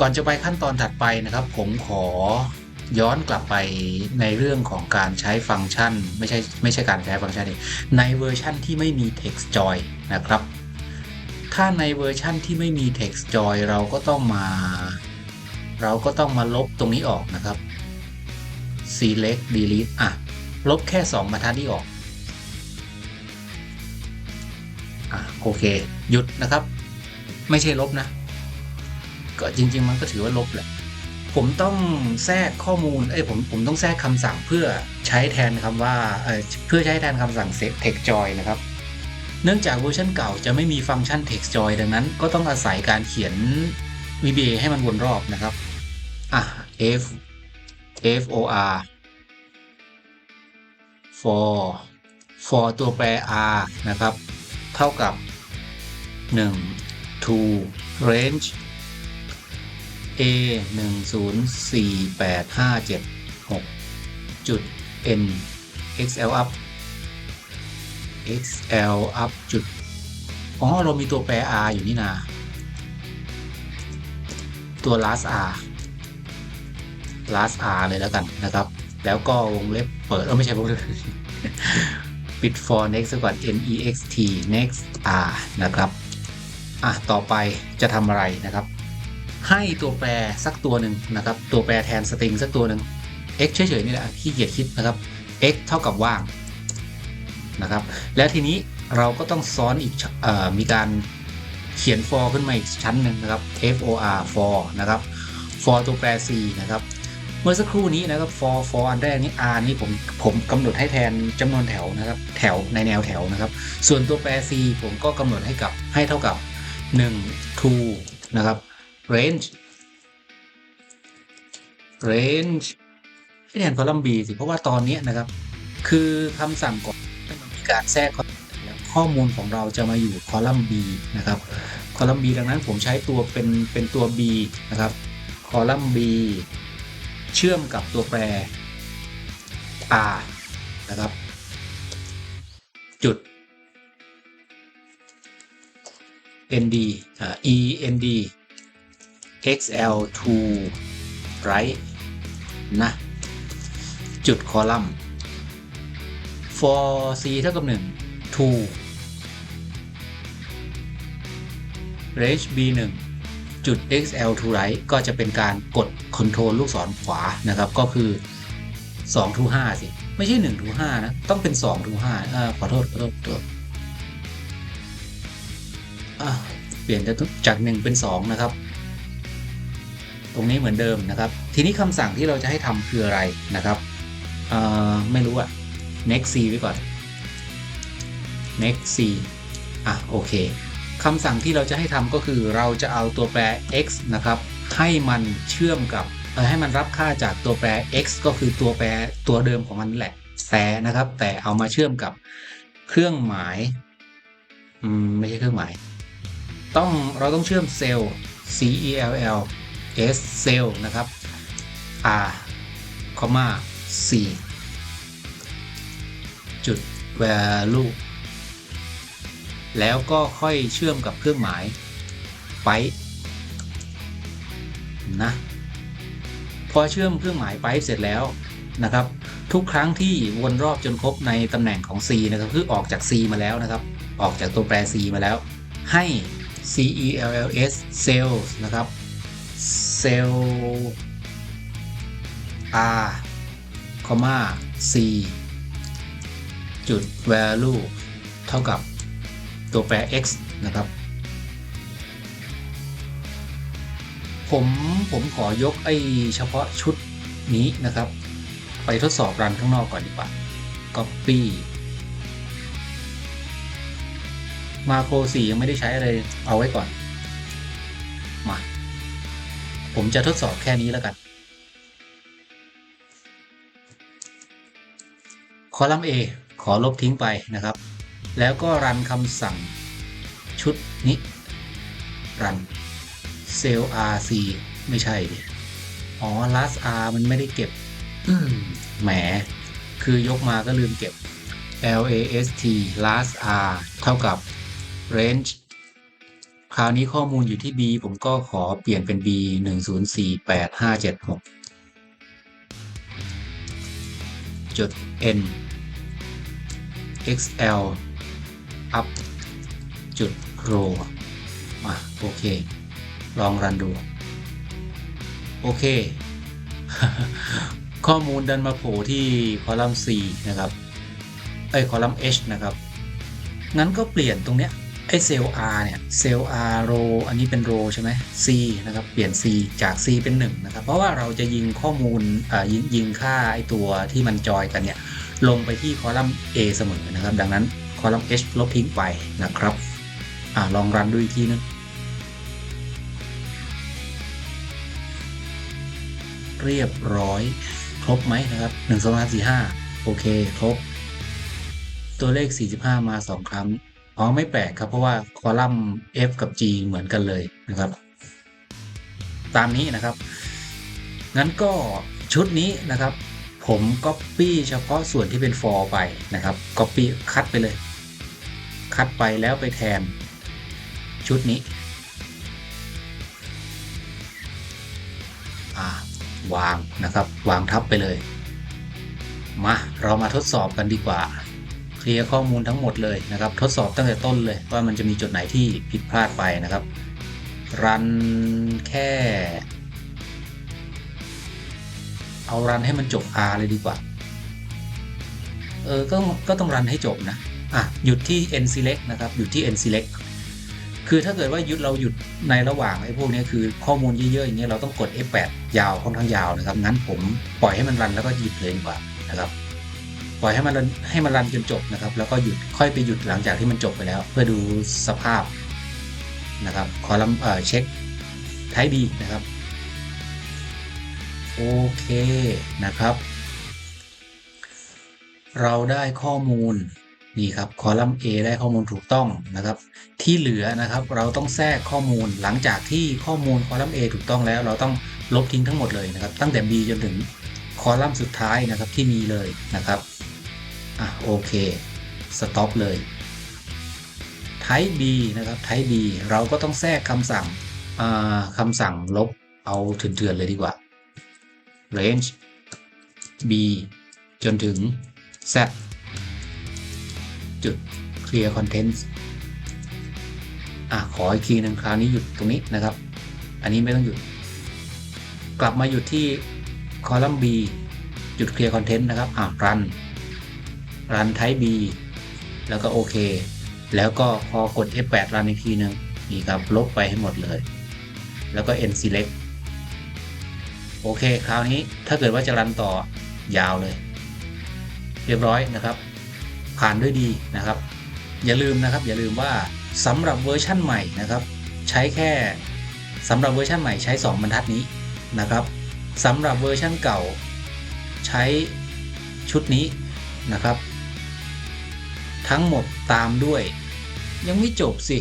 ก่อนจะไปขั้นตอนถัดไปนะครับ ผมขอย้อนกลับไปในเรื่องของการใช้ฟังก์ชัน ไม่ใช่ไม่ใช่การใช้ฟังก์ชันในเวอร์ชั่นที่ไม่มี text joy นะครับ ถ้าในเวอร์ชั่นที่ไม่มี text joy เราก็ต้องมา เราก็ต้องมาลบตรงนี้ออกนะครับ select delete อะ ลบแค่ 2บรรทัดนี้ออกอะโอเค หยุดนะครับ ไม่ใช่ลบนะ ก็จริง ๆ มันก็ถือว่าลบแหละ ผมต้องแทรกข้อมูล เอ้ยผมผมต้องแทรกคำสั่งเพื่อใช้แทนคำว่าเออเพื่อใช้แทนคำสั่ง text joy นะครับ เนื่องจากเวอร์ชันเก่าจะไม่มีฟังก์ชัน text joy ดังนั้น ก็ต้องอาศัยการเขียน VBA ให้มันวนรอบนะครับ อะ f f o r for for ตัวแปร r นะครับ เท่ากับ 1 to range a 1 0 4 8 5 7 6จุด n xl up xl up จุดอ๋อเรามีตัวแปร r อยู่นี่นาตัว last r last r เลยแล้วกันนะครับ แล้วก็วงเล็บเปิดเออไม่ใช่วงเล็บปิด for next ก่อน next next r นะครับ อะ ต่อไปจะทำอะไรนะครับ ให้ตัวแปรสักตัวหนึ่งนะครับตัวแปรแทนสตริงสักตัวหนึ่ง x เฉยๆนี่แหละขี้เกียจคิดนะครับ x เท่ากับว่างนะครับ แล้วทีนี้เราก็ต้องซ้อนอีกออมีการเขียน for ขึ้นมาอีกชั้นหนึ่งนะครับ for for นะครับ for ตัวแปร c นะครับ เมื่อสักครู่นี้นะครับ for for อันแรกนี้ r นี่ผมผมกำหนดให้แทนจำนวนแถวนะครับ แถวในแนวแถวนะครับ ส่วนตัวแปร c ผมก็กำหนดให้กับให้เท่ากับ 1 to นะครับ range range ให้แทนคอลัมน์ B สิ เพราะว่าตอนนี้นะครับ คือคำสั่งก่อนมันมีการแทรกข้อมูลของเราจะมาอยู่คอลัมน์ B นะครับ คอลัมน์ B ดังนั้นผมใช้ตัวเป็นเป็นตัว B นะครับ คอลัมน์ B เชื่อมกับตัวแปร R นะครับ จุด nd อ่า e nd xl2 right นะ จุดคอลัมน์ for c เท่ากับ12 range b1 จุด XL2 right ก็จะเป็นการกดคอนโทรลลูกศรขวานะครับ ก็คือ2 to 5 สิ ไม่ใช่1 to 5 นะ ต้องเป็น2 to 5อ่ขอโทษขอโทษตัวเปลี่ยนจากจาก1เป็น 2 นะครับ ตรงนี้เหมือนเดิมนะครับ ทีนี้คำสั่งที่เราจะให้ทำคืออะไรนะครับไม่รู้อะ next c ไว้ก่อน next c อะโอเคคำสั่งที่เราจะให้ทำก็คือเราจะเอาตัวแปร x นะครับ ให้มันเชื่อมกับให้มันรับค่าจากตัวแปร x ก็คือตัวแปรตัวเดิมของมันแหละแต่นะครับ แต่เอามาเชื่อมกับเครื่องหมายอืมไม่ใช่เครื่องหมาย ต้องเราต้องเชื่อมเซลล์ c e l l s เซลล์นะครับ r คอมมา c จุด value แล้วก็ค่อยเชื่อมกับเครื่องหมายไปนะพอเชื่อมเครื่องหมายไปเสร็จแล้วนะครับ ทุกครั้งที่วนรอบจนครบในตำแหน่งของ c นะครับคือออกจาก c มาแล้วนะครับ ออกจากตัวแปร c มาแล้ว ให้ cells cells นะครับ cell r คอมมา c จุด value เท่ากับตัวแปร x นะครับ ผมผมขอยกไอเฉพาะชุดนี้นะครับ ไปทดสอบรันข้างนอกก่อนดีกว่า copy มาโคร4ยังไม่ได้ใช้อะไร เอาไว้ก่อน มา ผมจะทดสอบแค่นี้แล้วกัน คอลัมน์ A ขอลบทิ้งไปนะครับ แล้วก็รันคำสั่งชุดนี้ รัน cell rc ไม่ใช่ดิอ๋อ last r มันไม่ได้เก็บแหม คือยกมาก็ลืมเก็บ last last r เท่ากับ range คราวนี้ข้อมูลอยู่ที่ B ผมก็ขอเปลี่ยนเป็น B หนึ่งศูนย์สี่แปดห้าเจ็ดหกจุด N XL up จุด row มาโอเค ลองรันดู โอเค ข้อมูลดันมาโผล่ที่คอลัมน์ C นะครับไอ้ย คอลัมน์ H นะครับ งั้นก็เปลี่ยนตรงเนี้ย ไอ้เซลล์ R เนี่ยเซลล์ R row อันนี้เป็น row ใช่ไหม C นะครับเปลี่ยน C จาก C เป็น 1 นะครับ เพราะว่าเราจะยิงข้อมูลอ่ายิงยิงค่าไอ้ตัวที่มันจอยกันเนี่ยลงไปที่คอลัมน์ A เสมอนะครับ ดังนั้นคอลัมน์ H ลบทิ้งไปนะครับอลองรันดูอีกทีนึงเรียบร้อย ครบไหมนะครับ1 2 3 4 5โอเค ครบ ตัวเลข 45 มา 2 ครั้ง อ๋อไม่แปลกครับ เพราะว่าคอลัมน์ F กับ G เหมือนกันเลยนะครับ ตามนี้นะครับ งั้นก็ชุดนี้นะครับ ผม Copy เฉพาะส่วนที่เป็น for ไปนะครับ Copy คัดไปเลย คัดไปแล้วไปแทน ชุดนี้อ่าวางนะครับ วางทับไปเลย มา เรามาทดสอบกันดีกว่า เคลียร์ข้อมูลทั้งหมดเลยนะครับ ทดสอบตั้งแต่ต้นเลยว่ามันจะมีจุดไหนที่ผิดพลาดไปนะครับ รันแค่ เอารันให้มันจบ R เลยดีกว่า เออ ก็ก็ต้องรันให้จบนะ อะ หยุดที่ n select นะครับ หยุดที่ n select คือถ้าเกิดว่ายุดเราหยุดในระหว่างไอ้พวกนี้คือข้อมูลเยอะๆอย่างเงี้ยเราต้องกด F8 ยาวค่อนข้างยาวนะครับ งั้นผมปล่อยให้มันรันแล้วก็หยุดเลยดีกว่านะครับ ปล่อยให้มันรันให้มันรันจนจบนะครับ แล้วก็หยุดค่อยไปหยุดหลังจากที่มันจบไปแล้ว เพื่อดูสภาพนะครับคอลัมน์เช็คไทป์ B นะครับโอเคนะครับ เราได้ข้อมูลนี่ครับคอลัมน์ A ได้ข้อมูลถูกต้องนะครับ ที่เหลือนะครับเราต้องแทรกข้อมูลหลังจากที่ข้อมูลคอลัมน์ A ถูกต้องแล้ว เราต้องลบทิ้งทั้งหมดเลยนะครับ ตั้งแต่ B จนถึงคอลัมน์สุดท้ายนะครับที่มีเลยนะครับ อะโอเคสต็อปเลย type B นะครับ type B เราก็ต้องแทรกคำสั่งคำสั่งลบเอาเถื่อนๆเลยดีกว่า range b จนถึง z จุด clear contents อะขออีกทีหนึ่งคราวนี้หยุดตรงนี้นะครับ อันนี้ไม่ต้องหยุด กลับมาหยุดที่คอลัมน์ b จุด clear content นะครับ อะ run run type b แล้วก็โอเค แล้วก็พอกด F8 รันอีกทีหนึ่งนี่ครับลบไปให้หมดเลย แล้วก็ N select โอเค คราวนี้ถ้าเกิดว่าจะรันต่อยาวเลย เรียบร้อยนะครับ ผ่านด้วยดีนะครับ อย่าลืมนะครับ อย่าลืมว่าสำหรับเวอร์ชั่นใหม่นะครับ ใช้แค่สำหรับเวอร์ชันใหม่ใช้ 2 บรรทัดนี้นะครับสำหรับเวอร์ชันเก่า ใช้ชุดนี้นะครับ ทั้งหมดตามด้วย ยังไม่จบสิ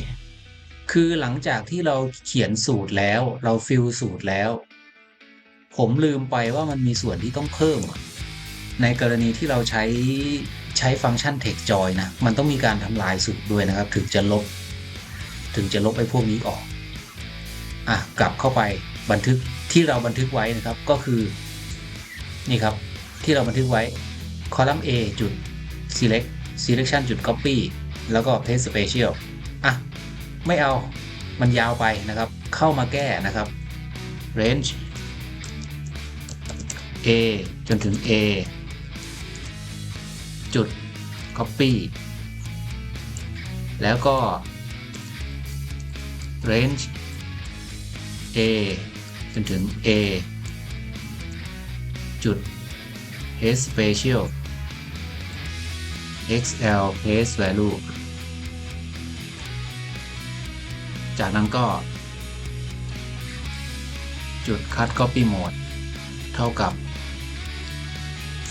คือหลังจากที่เราเขียนสูตรแล้ว เราฟิลสูตรแล้ว ผมลืมไปว่ามันมีส่วนที่ต้องเพิ่ม ในกรณีที่เราใช้ใช้ฟังก์ชัน text join นะ มันต้องมีการทำลายสูตรด้วยนะครับ ถึงจะลบ ถึงจะลบไอ้พวกนี้ออก อะ กลับเข้าไปบันทึกที่เราบันทึกไว้นะครับ ก็คือ นี่ครับ ที่เราบันทึกไว้ column A จุด select selection จุด copy แล้วก็ paste special อะ ไม่เอามันยาวไปนะครับ เข้ามาแก้นะครับ range a จนถึง a จุด copy แล้วก็ range a จนถึง a จุด h special XL paste value จากนั้นก็ จุด cut copy mode เท่ากับ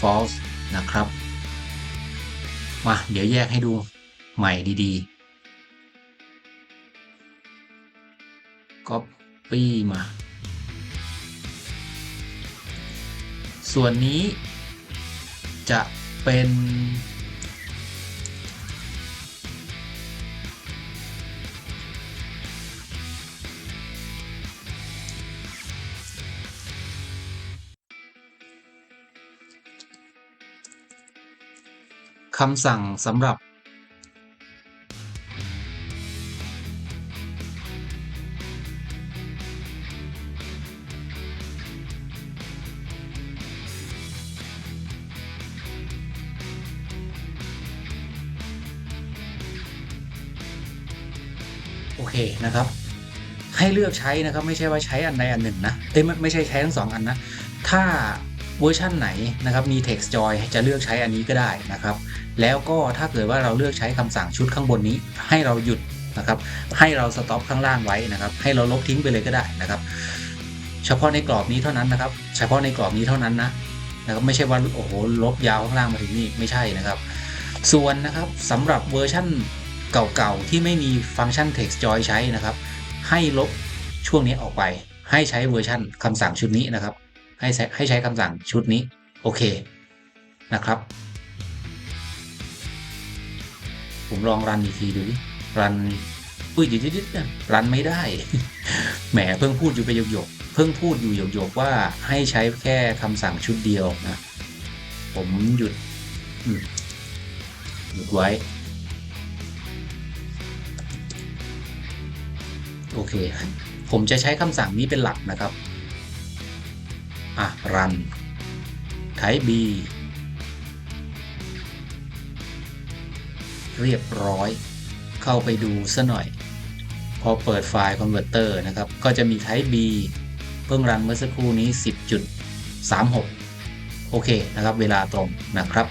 false นะครับ มาเดี๋ยวแยกให้ดูใหม่ดีๆ copy มา ส่วนนี้จะเป็น คำสั่งสำหรับ โอเคนะครับ ให้เลือกใช้นะครับ ไม่ใช่ว่าใช้อันใดอันหนึ่งนะเอ้ยไม่ไม่ใช่ใช้ทั้งสองอันนะ ถ้า เวอร์ชั่นไหนนะครับมี text joy จะเลือกใช้อันนี้ก็ได้นะครับ แล้วก็ถ้าเกิดว่าเราเลือกใช้คำสั่งชุดข้างบนนี้ ให้เราหยุดนะครับ ให้เราสต็อปข้างล่างไว้นะครับ ให้เราลบทิ้งไปเลยก็ได้นะครับ เฉพาะในกรอบนี้เท่านั้นนะครับ เฉพาะในกรอบนี้เท่านั้นนะนะครับไม่ใช่ว่าโอ้โหลบยาวข้างล่างมาถึงนี่ไม่ใช่นะครับ ส่วนนะครับสำหรับเวอร์ชั่นเก่าๆที่ไม่มีฟังก์ชัน text joy ใช้นะครับ ให้ลบช่วงนี้ออกไป ให้ใช้เวอร์ชั่นคำสั่งชุดนี้นะครับ ให้ใช้ให้ใช้คำสั่งชุดนี้ โอเคนะครับ ผมลองรันอีกทีดูดิรันอุ้ยดี๋ยวๆๆนะรันไม่ได้แหมเพิ่งพูดอยู่ไปหยกๆเพิ่งพูดอยู่หยกๆว่าให้ใช้แค่คำสั่งชุดเดียวนะผมหยุดหยุดไว้โอเค ผมจะใช้คำสั่งนี้เป็นหลักนะครับ อะรัน ไทบี เรียบร้อย เข้าไปดูซะหน่อย พอเปิดไฟล์คอนเวอร์เตอร์นะครับ ก็จะมีไทบี เพิ่งรันเมื่อสักครู่นี้ 10.36 โอเคนะครับ เวลาตรงนะครับ